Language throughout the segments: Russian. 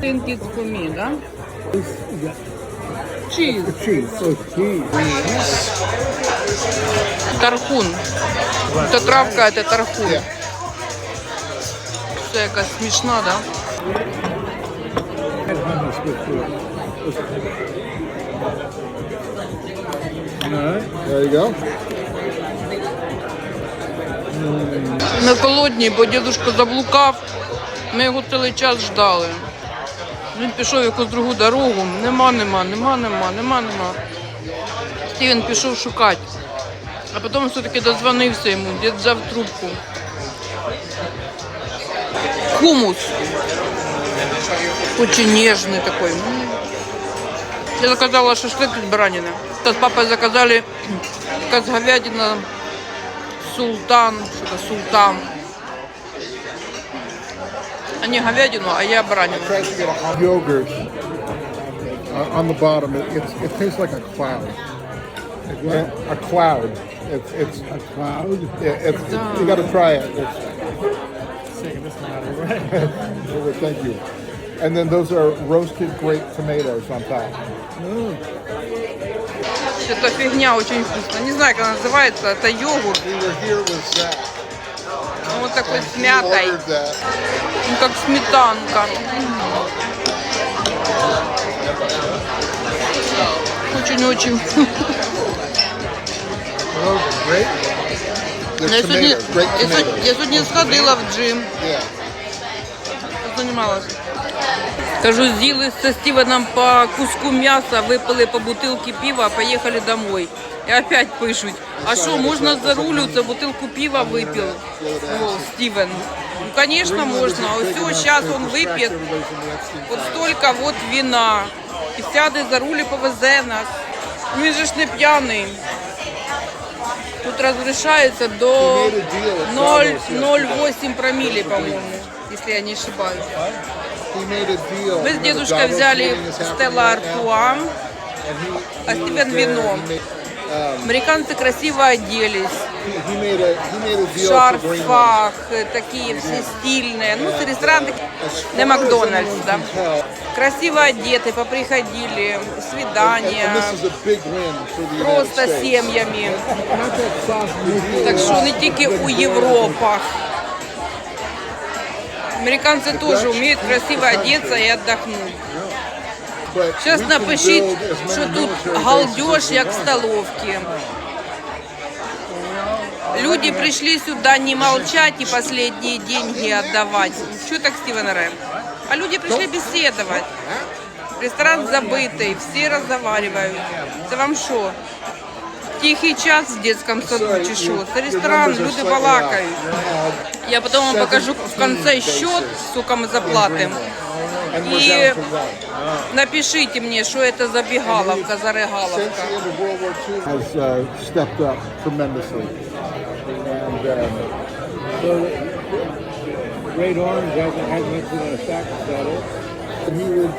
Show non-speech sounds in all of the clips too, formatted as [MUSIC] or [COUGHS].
Think it's for me, да? Oh, cheese. Тархун. Это травка, это тархун. Це якась смішна, да? There you go. Ми голодні, бо дідусь заблукав. Ми його цілий час ждали. Він пішов в якусь другу дорогу. Нема, нема, нема, нема, нема, нема. І він пішов шукати. А потім все-таки дозвонився йому, дід взяв трубку. Хумус. Очень нежный такой. М. Я заказала шашлык из баранины. С папой заказали как говядина, султан, что-то султан. Они говядину, а я баранину. Tried to get a hot yogurt uh, on the bottom. It, it's, it tastes like a cloud. A cloud. It's, it's a cloud. Yeah, it's, you got to try it. It's, Well, Thank [LAUGHS] you. And then those are roasted grape tomatoes on top. Эта фигня очень вкусная. Не знаю, как она называется. Это йогурт. We were here with Zach. Он вот такой с He мятой. ordered that. Ну, как сметанка. Очень-очень вкусно. Oh, grape? Я They're сьогодні, tomatoes. Grape я сьогодні, tomatoes. я сьогодні сходила в джим. Yeah. Занималась. Кажу, з'їли со Стівеном по куску м'яса, випили по бутилці пива, поїхали домой. І опять пишуть, а що, можна за рулю це бутилку пива випив? О, Стівен. Ну, конечно, можно. А все, сейчас он выпьет вот столько вот вина. І сяде за руль і повезе нас. Ну, Він же ж не п'яний. Тут розрішається до 0,08 промилле, по-моему, если я не ошибаюсь. Мы с дедушкой взяли meeting is happening Стелла right now, Артуа, а Стивен вино. made- Американцы красиво оделись, шарфах, э, такие все стильные. Ну, ресторан не Макдональдс, да. Красиво одеты, поприходили, свидания, this is a big win for the United [LAUGHS] Американцы тоже умеют красиво одеться и отдохнуть. Сейчас напишіть, що тут галдеж, як в want. столовці. Люди пришли сюда не молчать и последние деньги отдавать. Что так, Стивен Рэм? А люди пришли беседовать. Ресторан забытый, все разговаривают. Это вам что? Тихий час в детском саду? Це ресторан, люди балакають. Я потом вам покажу в конце счет, сколько мы заплатим. И напишите мне, что это за бегаловка, за регаловка. the end of World War II, has uh, stepped up tremendously. And um, So Great Orange hasn't, hasn't put on a sack saddle. he would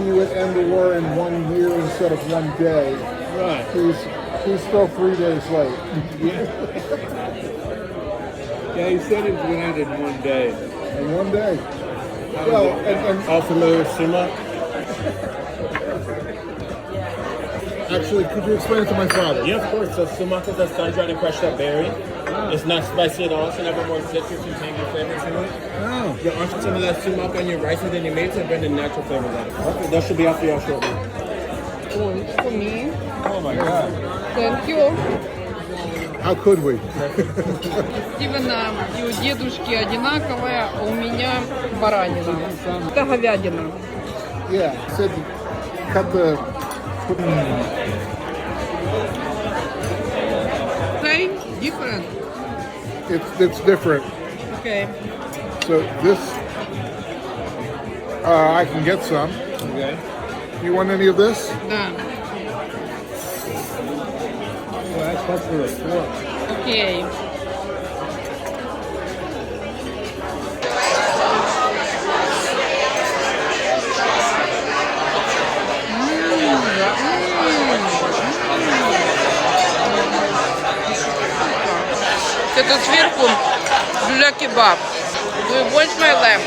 he would end the war in one year instead of one day. Right. He's he's still three days late. Yeah, he said he was going to end it in one day. In one day. Um, well, and, and All familiar with sumac? actually, could you explain it to my father? Yeah, of course. So sumac is a sun-dried and crushed up berry. Ah. It's not spicy at all. It's never more citrus and tangy flavor to it. Oh. You offer some of that sumac on your rice and then you made to blend the natural flavors out of it. Okay, that should be off for y'all shortly. for me. Oh my God. Thank you. How could we? Стивена и у дедушки одинаковая, а у меня баранина. Это говядина. Yeah. Said cut the. Okay, different. It's it's different. Okay. So this, uh, I can get some. Okay. You want any of this? Да. Окей. Это сверху you want my lamb?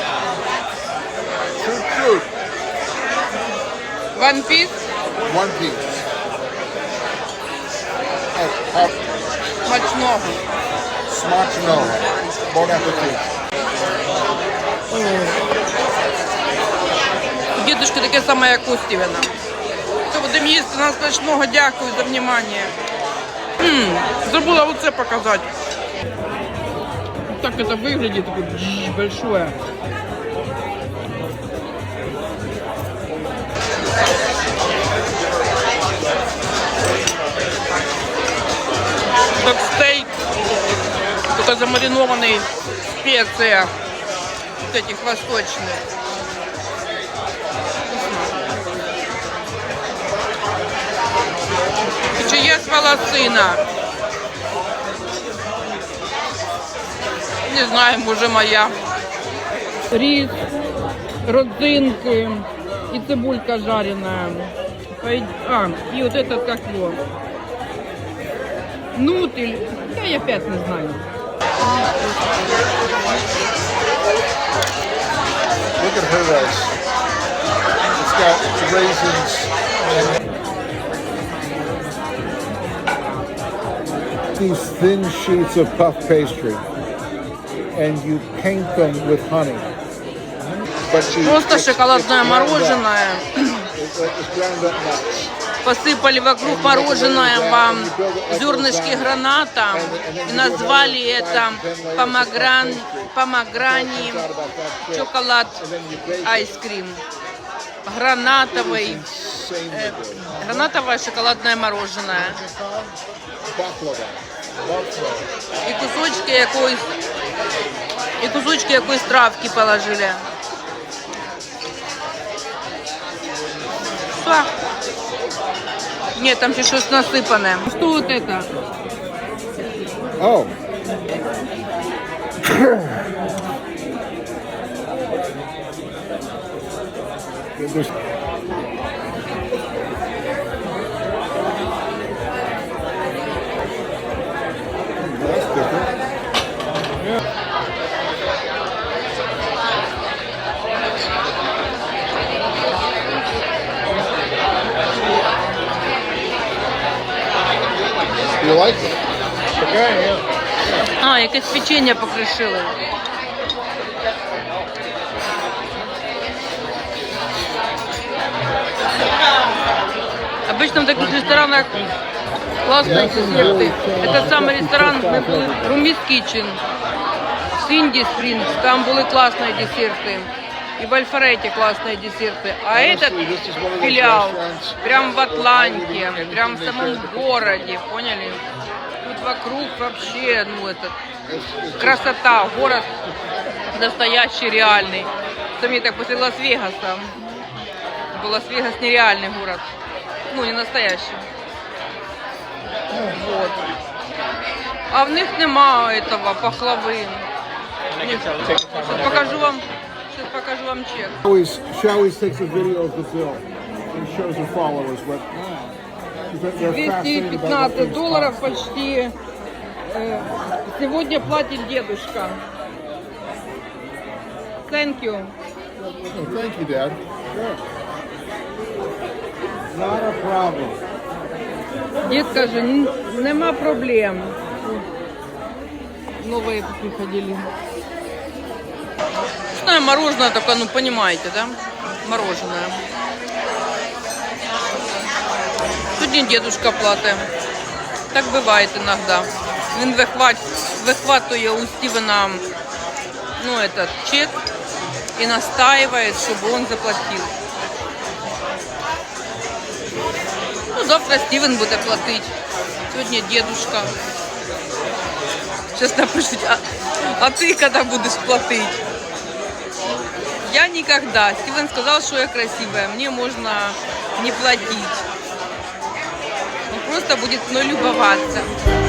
Shoot, shoot. One piece? One piece. Oh, oh, Смачного. смачно. Bon дідушки таке саме, як у Стівена. Все, будемо їсти. Нам смачного дякую за внимание. Забула оце показати. Так это выглядит, такое большое. Как стейк, только замаринованный в специях вот этих восточных. Чи є волосина? Не знаю, може моя. Рис, родзинки и цибулька жареная. А, и вот этот как его. Нутель. Да, я опять не знаю. Look at her rice. It's got raisins these thin sheets of puff pastry, and you paint them with honey. But you, Просто шоколадное мороженое. It's, it's ground up nuts Посыпали вокруг мороженое вам зернышки граната и назвали это помогран, помограни Thought about that trick. шоколад And then you bake it. айскрим. Гранатовый, Insanely good. гранатовое шоколадное мороженое. Baklava. Baklava. І кусочки якоїсь, і кусочки якоїсь травки положили. Все. Ні, там ще щось насипане. Що вот это? Oh. [COUGHS] А, якесь печення покришили. Обычно в таких ресторанах классные десерты. Это самый ресторан, ми були Руміс Kitchen, Синди Спрингс, там були классные десерты. И в Альфарете классные десерты. А этот филиал прям в Атланте, прям в самом городе, поняли? Вокруг вообще, ну, just- красота, город настоящий, реальный. Сами так после Лас-Вегаса. Лас-Вегас нереальный город. Ну, не настоящий. Вот. А в них нема этого пахлави. Сейчас покажу вам, сейчас покажу вам чек. always she always takes a video of the bill and shows her followers what 215 these долларов почти. Э, Сегодня платит дедушка. Thank you. Oh, thank you, Dad. Not a problem. Дед каже, «Н- нема проблем. Новые приходили. Вкусное мороженое такое, ну понимаете, да? Мороженое. Сьогодні дедушка платить. Так буває іноді. Він вихват, вихватує у Стівена ну, этот чек і настаивает, щоб він заплатив. Ну, завтра Стивен буде платить. Сьогодні дедушка. Сейчас напишуть, а, а ты когда будешь платить? Я никогда. Стивен сказал, что я красивая. Мне можно не платить. Просто будет мной любоваться.